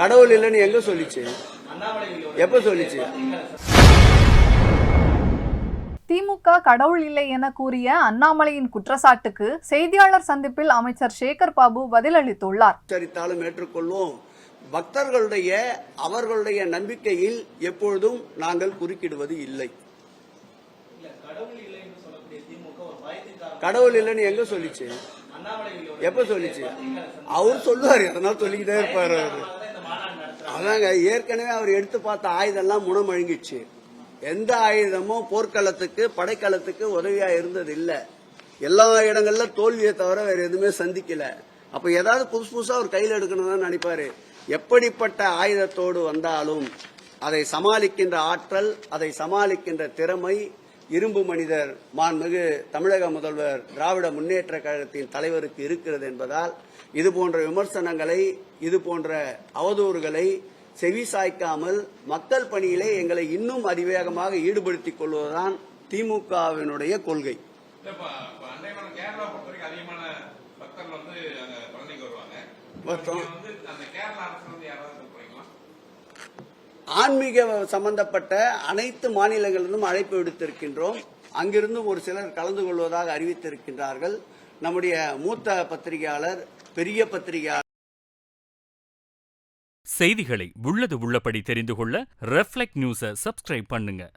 கடவுள் இல்லைன்னு எங்க சொல்லிச்சு? எப்ப சொல்லிச்சு? திமுக கடவுள் இல்லை என கூறிய அண்ணாமலையின் குற்றச்சாட்டுக்கு செய்தியாளர் சந்திப்பில் அமைச்சர் சேகர் பாபு பதிலளித்துள்ளார். உச்சரித்தாலும் ஏற்றுக்கொள்வோம். பக்தர்களுடைய அவர்களுடைய நம்பிக்கையில் எப்பொழுதும் நாங்கள் குறுக்கிடுவது இல்லை. இல்ல கடவுள் இல்லைன்னு எங்க சொல்லிச்சு? எப்ப சொல்லிச்சு? அவர் சொல்லுவாரு அதனால சொல்லிக்கிட்டே இருப்பாரு அவரு. அதாங்க ஏற்கனவே அவர் எடுத்து பார்த்த ஆயுதம்லாம் முனமழுங்கிடுச்சு எந்த ஆயுதமும் போர்க்களத்துக்கு படைக்களத்துக்கு உதவியா இருந்தது இல்ல எல்லா இடங்கள்ல தோல்வியை தவிர வேற எதுவுமே சந்திக்கல. அப்ப ஏதாவது புதுசு புதுசா அவர் கையில் எடுக்கணும் தான் நினைப்பாரு. எப்படிப்பட்ட ஆயுதத்தோடு வந்தாலும் அதை சமாளிக்கின்ற ஆற்றல் அதை சமாளிக்கின்ற திறமை இரும்பு மனிதர் மாண்புமிகு தமிழக முதல்வர் திராவிட முன்னேற்ற கழகத்தின் தலைவருக்கு இருக்கிறது என்பதால் இது போன்ற விமர்சனங்களை இது போன்ற அவதூறுகளை செவி சாய்க்காமல் மக்கள் பணியிலே எங்களை இன்னும் அதிவேகமாக ஈடுபடுத்திக் கொள்வதுதான் திமுகவினுடைய கொள்கை. இல்ல, ஆன்மீக சம்பந்தப்பட்ட அனைத்து மாநிலங்களிலும் அழைப்பு விடுத்திருக்கின்றோம். அங்கிருந்தும் ஒரு சிலர் கலந்து கொள்வதாக அறிவித்திருக்கின்றார்கள். நம்முடைய மூத்த பத்திரிகையாளர் பெரிய பத்திரிகையாளர். செய்திகளை உள்ளது உள்ளபடி தெரிந்து கொள்ள ரெஃப்ளெக்ட் நியூஸை சப்ஸ்கிரைப் பண்ணுங்க.